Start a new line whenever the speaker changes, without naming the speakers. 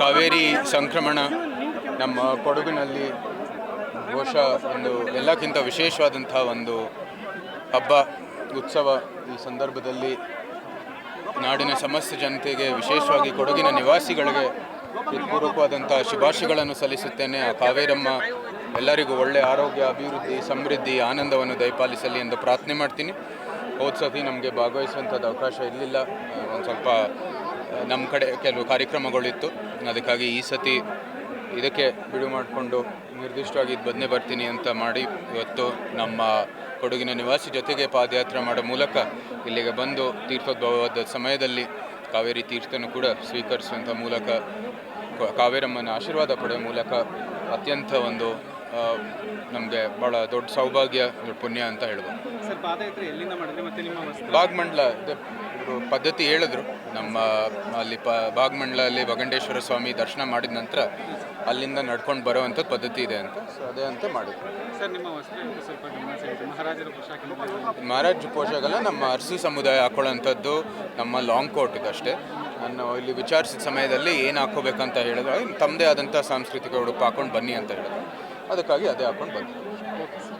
ಕಾವೇರಿ ಸಂಕ್ರಮಣ ನಮ್ಮ ಕೊಡಗಿನಲ್ಲಿ ಘೋಷ ಒಂದು ಎಲ್ಲಕ್ಕಿಂತ ವಿಶೇಷವಾದಂಥ ಒಂದು ಹಬ್ಬ, ಉತ್ಸವ ಈ ಸಂದರ್ಭದಲ್ಲಿ. ನಾಡಿನ ಸಮಸ್ತ ಜನತೆಗೆ ವಿಶೇಷವಾಗಿ ಕೊಡಗಿನ ನಿವಾಸಿಗಳಿಗೆ ಹೃತ್ಪೂರ್ವಕವಾದಂಥ ಶುಭಾಶಯಗಳನ್ನು ಸಲ್ಲಿಸುತ್ತೇನೆ. ಆ ಕಾವೇರಮ್ಮ ಎಲ್ಲರಿಗೂ ಒಳ್ಳೆಯ ಆರೋಗ್ಯ, ಅಭಿವೃದ್ಧಿ, ಸಮೃದ್ಧಿ, ಆನಂದವನ್ನು ದಯಪಾಲಿಸಲಿ ಎಂದು ಪ್ರಾರ್ಥನೆ ಮಾಡ್ತೀನಿ. ಹೋದ ಸತಿ ನಮಗೆ ಭಾಗವಹಿಸುವಂಥದ್ದು ಅವಕಾಶ ಇರಲಿಲ್ಲ. ಒಂದು ಸ್ವಲ್ಪ ನಮ್ಮ ಕಡೆ ಕೆಲವು ಕಾರ್ಯಕ್ರಮಗಳಿತ್ತು. ಅದಕ್ಕಾಗಿ ಈ ಸತಿ ಇದಕ್ಕೆ ಬಿಡು ಮಾಡಿಕೊಂಡು ನಿರ್ದಿಷ್ಟವಾಗಿ ಇದು ಬದನೆ ಬರ್ತೀನಿ ಅಂತ ಮಾಡಿ ಇವತ್ತು ನಮ್ಮ ಕೊಡಗಿನ ನಿವಾಸಿ ಜೊತೆಗೆ ಪಾದಯಾತ್ರೆ ಮಾಡೋ ಮೂಲಕ ಇಲ್ಲಿಗೆ ಬಂದು ತೀರ್ಥೋದ್ಭವದ ಸಮಯದಲ್ಲಿ ಕಾವೇರಿ ತೀರ್ಥನ ಕೂಡ ಸ್ವೀಕರಿಸುವಂಥ ಮೂಲಕ, ಕಾವೇರಮ್ಮನ ಆಶೀರ್ವಾದ ಪಡೆಯೋ ಮೂಲಕ ಅತ್ಯಂತ ಒಂದು ನಮಗೆ ಭಾಳ ದೊಡ್ಡ ಸೌಭಾಗ್ಯ ದೊಡ್ಡ ಪುಣ್ಯ ಅಂತ ಹೇಳ್ಬೋದು.
ಸರ್ ಪಾದಯಾತ್ರೆ ಎಲ್ಲಿಂದ ಮಾಡಿದ್ರೆ ಮತ್ತೆ ನಿಮ್ಮ ವಸ್ತು?
ಬಾಗ್ಮಂಡ್ಲ ಪದ್ಧತಿ ಹೇಳಿದ್ರು. ನಮ್ಮ ಅಲ್ಲಿ ಪ ಭಾಗಮಂಡ್ಲಲ್ಲಿ ಭಗಂಡೇಶ್ವರ ಸ್ವಾಮಿ ದರ್ಶನ ಮಾಡಿದ ನಂತರ ಅಲ್ಲಿಂದ ನಡ್ಕೊಂಡು ಬರೋವಂಥದ್ದು ಪದ್ಧತಿ ಇದೆ ಅಂತ. ಸೊ ಅದೇ ಅಂತ ಮಾಡಿದ್ರು.
ಸರ್ ನಿಮ್ಮ ವಸ್ತ್ರ ಸ್ವಲ್ಪ ಗಮನ ಸೆಳೆಯಿತು ಮಹಾರಾಜರ ಪೋಷಾಕ ಅಂತ
ಮಹಾರಾಜ್ ಪೋಷಾಗಲ್ಲ ನಮ್ಮ ಅರ್ಸಿ ಸಮುದಾಯ ಹಾಕೊಳ್ಳೋಂಥದ್ದು ನಮ್ಮ ಲಾಂಗ್ ಕೋಟ್ ಇದಷ್ಟೇ ನಾನು ಇಲ್ಲಿ ವಿಚಾರಿಸಿದ ಸಮಯದಲ್ಲಿ ಏನು ಹಾಕೋಬೇಕಂತ ಹೇಳಿದ್ರೆ ತಮ್ಮದೇ ಆದಂಥ ಸಾಂಸ್ಕೃತಿಕ ಉಡುಪು ಹಾಕೊಂಡು ಬನ್ನಿ ಅಂತ ಹೇಳಿದ್ರು. ಅದಕ್ಕಾಗಿ ಅದೇ ಹಾಕೊಂಡು ಬಂದೆ